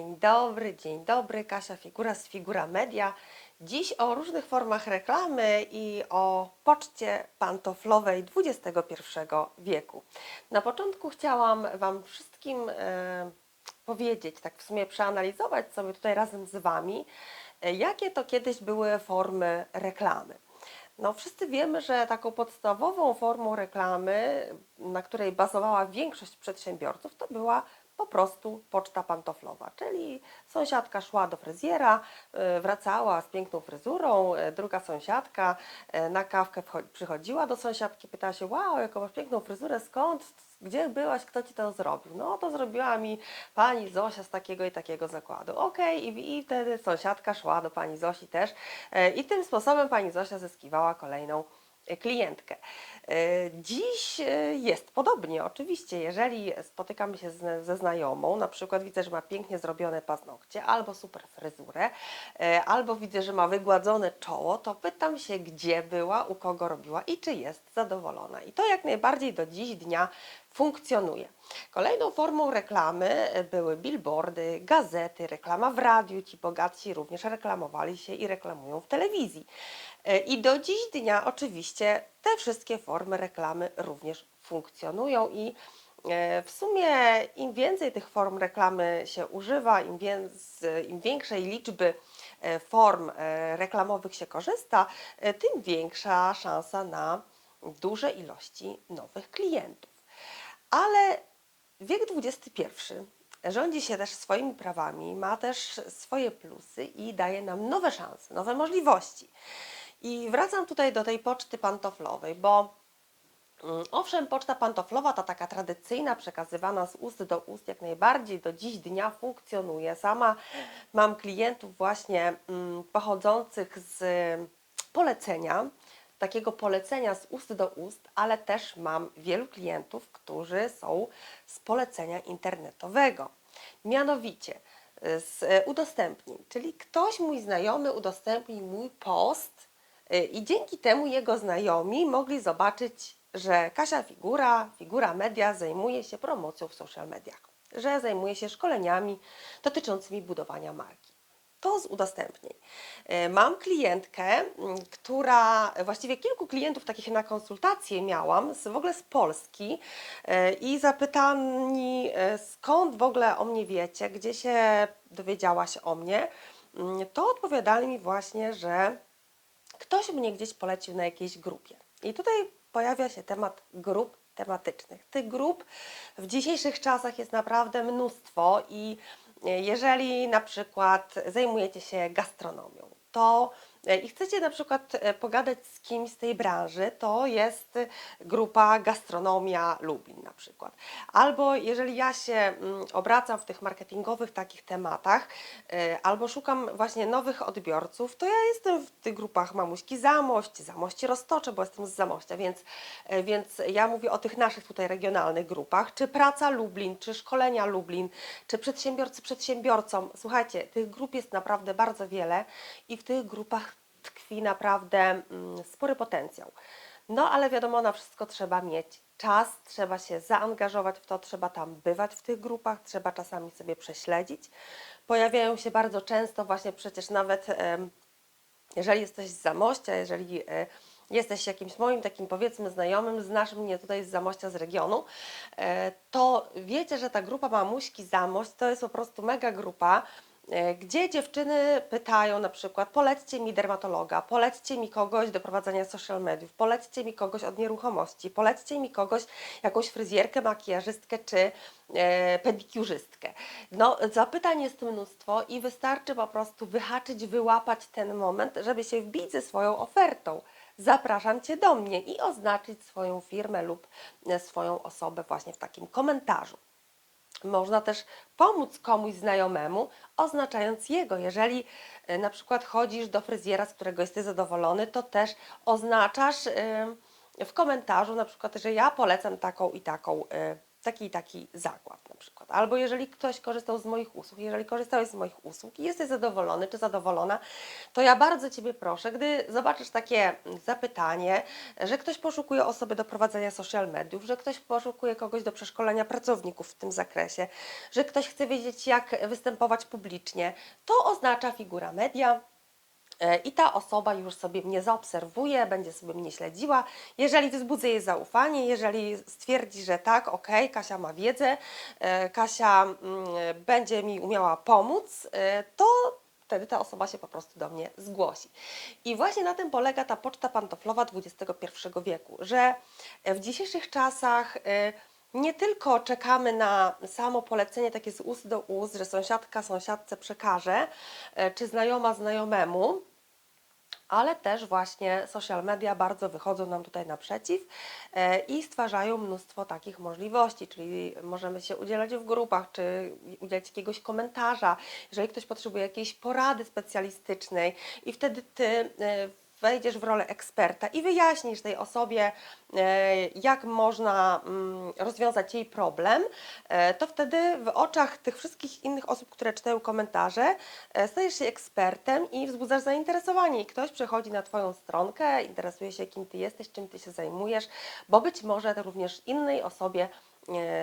Dzień dobry, dzień dobry, Kasia Figura z Figura Media. Dziś o różnych formach reklamy i o poczcie pantoflowej XXI wieku. Na początku chciałam Wam wszystkim e, powiedzieć, tak w sumie przeanalizować sobie tutaj razem z Wami, e, jakie to kiedyś były formy reklamy. No, wszyscy wiemy, że taką podstawową formą reklamy, na której bazowała większość przedsiębiorców, to była po prostu poczta pantoflowa, czyli sąsiadka szła do fryzjera, y, wracała z piękną fryzurą, y, druga sąsiadka y, na kawkę przychodziła do sąsiadki, pytała się, wow, jaką masz piękną fryzurę, skąd, gdzie byłaś, kto ci to zrobił? No to zrobiła mi pani Zosia z takiego i takiego zakładu. Okej, i, i wtedy sąsiadka szła do pani Zosi też i tym sposobem pani Zosia zyskiwała kolejną klientkę. E, Dziś e, jest podobnie, oczywiście, jeżeli spotykamy się ze znajomą, na przykład widzę, że ma pięknie zrobione paznokcie, albo super fryzurę, e, albo widzę, że ma wygładzone czoło, to pytam się, gdzie była, u kogo robiła i czy jest zadowolona. I to jak najbardziej do dziś dnia funkcjonuje. Kolejną formą reklamy były billboardy, gazety, reklama w radiu. Ci bogatsi również reklamowali się i reklamują w telewizji. E, I do dziś dnia oczywiście te wszystkie formy reklamy również funkcjonują i e, w sumie im więcej tych form reklamy się używa, im, więc, im większej liczby e, form reklamowych się korzysta, tym większa szansa na duże ilości nowych klientów. Ale wiek XXI rządzi się też swoimi prawami, ma też swoje plusy i daje nam nowe szanse, nowe możliwości. I wracam tutaj do tej poczty pantoflowej, bo mm, owszem, poczta pantoflowa, ta taka tradycyjna, przekazywana z ust do ust, jak najbardziej do dziś dnia funkcjonuje. Sama mam klientów właśnie mm, pochodzących z polecenia, takiego polecenia z ust do ust, ale też mam wielu klientów, którzy są z polecenia internetowego. Mianowicie y, z e, udostępnień, czyli ktoś mój znajomy udostępnił mój post y, i dzięki temu jego znajomi mogli zobaczyć, że Kasia Figura, Figura Media zajmuje się promocją w social mediach, że zajmuje się szkoleniami dotyczącymi budowania marki. To z udostępnień. E, Mam klientkę, m, która, właściwie kilku klientów takich na konsultacje miałam, z, w ogóle z Polski e, i zapytani, skąd w ogóle o mnie wiecie, gdzie się dowiedziałaś o mnie, m, to odpowiadali mi właśnie, że ktoś mnie gdzieś polecił na jakiejś grupie. I tutaj pojawia się temat grup tematycznych. Tych grup w dzisiejszych czasach jest naprawdę mnóstwo i e, jeżeli na przykład zajmujecie się gastronomią, to i chcecie na przykład e, pogadać z kimś z tej branży, to jest grupa Gastronomia Lublin na przykład. Albo jeżeli ja się mm, obracam w tych marketingowych takich tematach, e, albo szukam właśnie nowych odbiorców, to ja jestem w tych grupach Mamuśki Zamość, Zamości Roztocze, bo jestem z Zamościa, więc, e, więc ja mówię o tych naszych tutaj regionalnych grupach, czy Praca Lublin, czy Szkolenia Lublin, czy Przedsiębiorcy Przedsiębiorcom. Słuchajcie, tych grup jest naprawdę bardzo wiele i w tych grupach tkwi naprawdę mm, spory potencjał. No ale wiadomo, na wszystko trzeba mieć czas, trzeba się zaangażować w to, trzeba tam bywać w tych grupach, trzeba czasami sobie prześledzić. Pojawiają się bardzo często właśnie przecież nawet jeżeli jesteś z Zamościa, jeżeli e, jesteś jakimś moim takim powiedzmy znajomym, znasz mnie tutaj z Zamościa, z regionu, e, to wiecie, że ta grupa Mamuśki Zamość to jest po prostu mega grupa, gdzie dziewczyny pytają na przykład polećcie mi dermatologa, polećcie mi kogoś do prowadzenia social mediów, polećcie mi kogoś od nieruchomości, polećcie mi kogoś, jakąś fryzjerkę, makijażystkę czy e, pedikiurzystkę. No, zapytań jest mnóstwo i wystarczy po prostu wyhaczyć, wyłapać ten moment, żeby się wbić ze swoją ofertą. Zapraszam Cię do mnie i oznaczyć swoją firmę lub e, swoją osobę właśnie w takim komentarzu. Można też pomóc komuś znajomemu, oznaczając jego. Jeżeli e, na przykład chodzisz do fryzjera, z którego jesteś zadowolony, to też oznaczasz w komentarzu na przykład, że ja polecam taką i taką e, taki i taki zakład na przykład. Albo jeżeli ktoś korzystał z moich usług, jeżeli korzystałeś z moich usług i jesteś zadowolony czy zadowolona, to ja bardzo Ciebie proszę, gdy zobaczysz takie zapytanie, że ktoś poszukuje osoby do prowadzenia social mediów, że ktoś poszukuje kogoś do przeszkolenia pracowników w tym zakresie, że ktoś chce wiedzieć, jak występować publicznie, to oznacza figura media. E, I ta osoba już sobie mnie zaobserwuje, będzie sobie mnie śledziła. Jeżeli wzbudzę jej zaufanie, jeżeli stwierdzi, że tak, okej, Kasia ma wiedzę, e, Kasia mm, będzie mi umiała pomóc, e, to wtedy ta osoba się po prostu do mnie zgłosi. I właśnie na tym polega ta poczta pantoflowa XXI wieku, że w dzisiejszych czasach nie tylko czekamy na samo polecenie takie z ust do ust, że sąsiadka sąsiadce przekaże, czy znajoma znajomemu, ale też właśnie social media bardzo wychodzą nam tutaj naprzeciw e, i stwarzają mnóstwo takich możliwości, czyli możemy się udzielać w grupach, czy udzielać jakiegoś komentarza, jeżeli ktoś potrzebuje jakiejś porady specjalistycznej. I wtedy ty e, wejdziesz w rolę eksperta i wyjaśnisz tej osobie, e, jak można mm, rozwiązać jej problem, e, to wtedy w oczach tych wszystkich innych osób, które czytają komentarze, e, stajesz się ekspertem i wzbudzasz zainteresowanie. I ktoś przychodzi na Twoją stronkę, interesuje się, kim Ty jesteś, czym Ty się zajmujesz, bo być może również innej osobie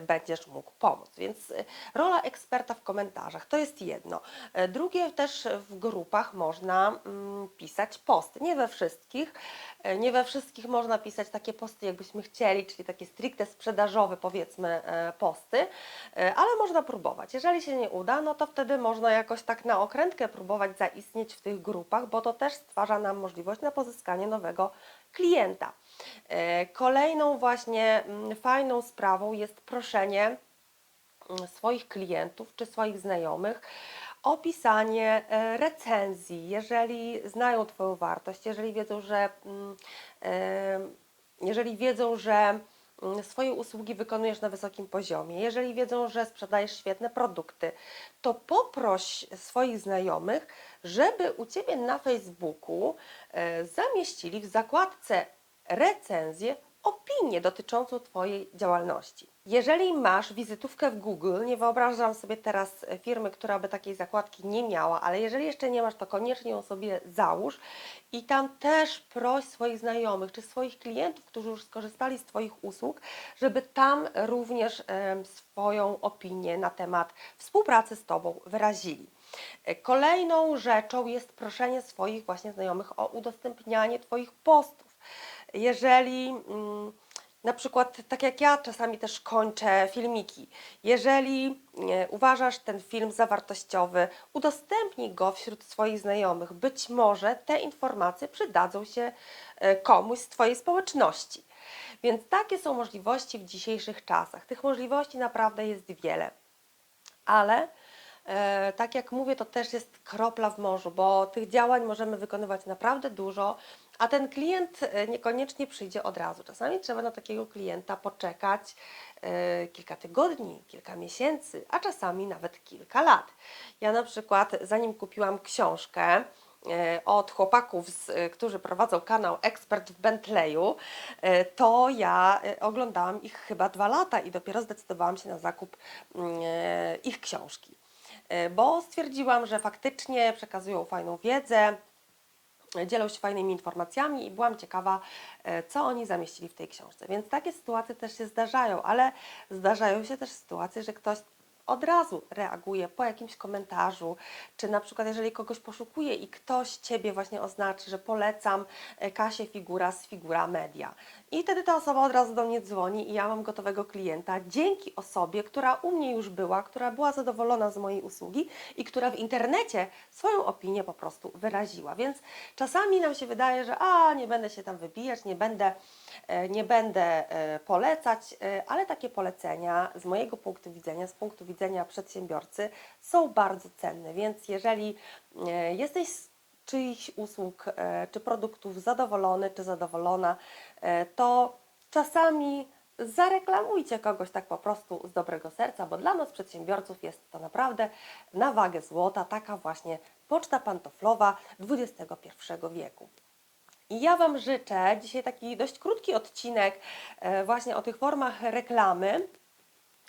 będziesz mógł pomóc. Więc e, rola eksperta w komentarzach to jest jedno. E, Drugie też w grupach można mm, pisać posty. Nie we wszystkich. E, Nie we wszystkich można pisać takie posty, jakbyśmy chcieli, czyli takie stricte sprzedażowe, powiedzmy, e, posty, e, ale można próbować. Jeżeli się nie uda, no to wtedy można jakoś tak na okrętkę próbować zaistnieć w tych grupach, bo to też stwarza nam możliwość na pozyskanie nowego klienta. E, Kolejną właśnie mm, fajną sprawą jest proszenie mm, swoich klientów czy swoich znajomych o pisanie e, recenzji, jeżeli znają Twoją wartość, jeżeli wiedzą, że mm, e, jeżeli wiedzą, że swoje usługi wykonujesz na wysokim poziomie, jeżeli wiedzą, że sprzedajesz świetne produkty, to poproś swoich znajomych, żeby u Ciebie na Facebooku zamieścili w zakładce recenzję opinię dotyczącą Twojej działalności. Jeżeli masz wizytówkę w Google, nie wyobrażam sobie teraz e, firmy, która by takiej zakładki nie miała, ale jeżeli jeszcze nie masz, to koniecznie ją sobie załóż i tam też proś swoich znajomych czy swoich klientów, którzy już skorzystali z Twoich usług, żeby tam również swoją opinię na temat współpracy z Tobą wyrazili. E, Kolejną rzeczą jest proszenie swoich właśnie znajomych o udostępnianie Twoich postów. Jeżeli mm, na przykład, tak jak ja czasami też kończę filmiki, jeżeli e, uważasz ten film za wartościowy, udostępnij go wśród swoich znajomych. Być może te informacje przydadzą się e, komuś z Twojej społeczności. Więc takie są możliwości w dzisiejszych czasach. Tych możliwości naprawdę jest wiele. Ale e, tak jak mówię, to też jest kropla w morzu, bo tych działań możemy wykonywać naprawdę dużo, a ten klient e, niekoniecznie przyjdzie od razu. Czasami trzeba na takiego klienta poczekać e, kilka tygodni, kilka miesięcy, a czasami nawet kilka lat. Ja na przykład, zanim kupiłam książkę, e, od chłopaków, którzy prowadzą kanał Ekspert w Bentleyu, to ja oglądałam ich chyba dwa lata i dopiero zdecydowałam się na zakup mm, ich książki. Bo stwierdziłam, że faktycznie przekazują fajną wiedzę, dzielą się fajnymi informacjami i byłam ciekawa, e, co oni zamieścili w tej książce. Więc takie sytuacje też się zdarzają, ale zdarzają się też sytuacje, że ktoś od razu reaguje po jakimś komentarzu, czy na przykład jeżeli kogoś poszukuje i ktoś Ciebie właśnie oznaczy, że polecam e, Kasię Figura z Figura Media. I wtedy ta osoba od razu do mnie dzwoni i ja mam gotowego klienta dzięki osobie, która u mnie już była, która była zadowolona z mojej usługi i która w internecie swoją opinię po prostu wyraziła. Więc czasami nam się wydaje, że a nie będę się tam wybijać, nie będę, e, nie będę e, polecać, ale takie polecenia z mojego punktu widzenia, z punktu widzenia przedsiębiorcy są bardzo cenne. Więc jeżeli e, jesteś z czyichś usług e, czy produktów zadowolony czy zadowolona, e, to czasami zareklamujcie kogoś tak po prostu z dobrego serca, bo dla nas przedsiębiorców jest to naprawdę na wagę złota, taka właśnie poczta pantoflowa XXI wieku. I ja Wam życzę dzisiaj taki dość krótki odcinek właśnie o tych formach reklamy,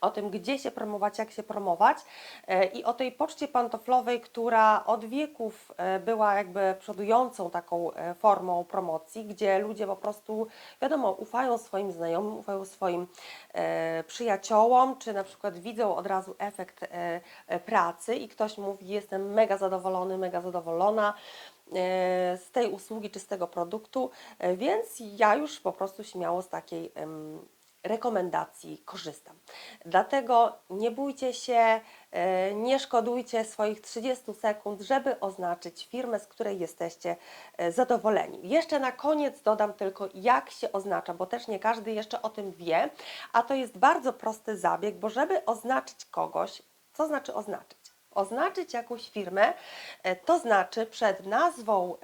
o tym, gdzie się promować, jak się promować. E, i o tej poczcie pantoflowej, która od wieków e, była jakby przodującą taką e, formą promocji, gdzie ludzie po prostu, wiadomo, ufają swoim znajomym, ufają swoim przyjaciołom, czy na przykład widzą od razu efekt pracy i ktoś mówi, jestem mega zadowolony, mega zadowolona z tej usługi czy z tego produktu, więc ja już po prostu śmiało z takiej rekomendacji korzystam. Dlatego nie bójcie się, e, nie szkodujcie swoich 30 sekund, żeby oznaczyć firmę, z której jesteście e, zadowoleni. Jeszcze na koniec dodam tylko, jak się oznacza, bo też nie każdy jeszcze o tym wie, a to jest bardzo prosty zabieg, bo żeby oznaczyć kogoś, co znaczy oznaczyć? Oznaczyć jakąś firmę, e, to znaczy przed nazwą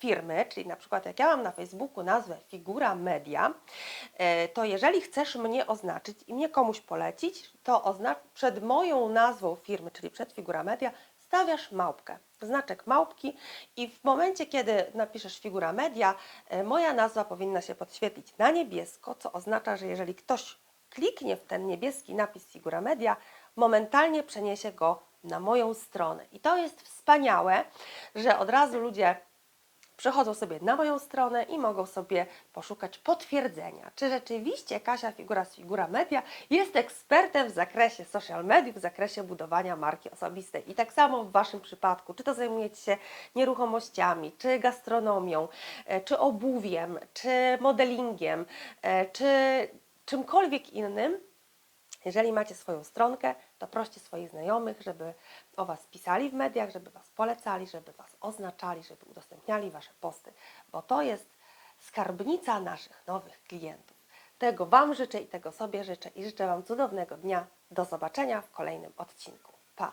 firmy, czyli na przykład jak ja mam na Facebooku nazwę Figura Media, e, to jeżeli chcesz mnie oznaczyć i mnie komuś polecić, to oznacz przed moją nazwą firmy, czyli przed Figura Media, stawiasz małpkę, znaczek małpki i w momencie, kiedy napiszesz Figura Media, e, moja nazwa powinna się podświetlić na niebiesko, co oznacza, że jeżeli ktoś kliknie w ten niebieski napis Figura Media, momentalnie przeniesie go na moją stronę. I to jest wspaniałe, że od razu ludzie przechodzą sobie na moją stronę i mogą sobie poszukać potwierdzenia, czy rzeczywiście Kasia Figura z Figura Media jest ekspertem w zakresie social mediów, w zakresie budowania marki osobistej. I tak samo w Waszym przypadku, czy to zajmujecie się nieruchomościami, czy gastronomią, e, czy obuwiem, czy modelingiem, e, czy czymkolwiek innym, jeżeli macie swoją stronkę, to proście swoich znajomych, żeby o Was pisali w mediach, żeby Was polecali, żeby Was oznaczali, żeby udostępniali Wasze posty, bo to jest skarbnica naszych nowych klientów. Tego Wam życzę i tego sobie życzę i życzę Wam cudownego dnia. Do zobaczenia w kolejnym odcinku. Pa!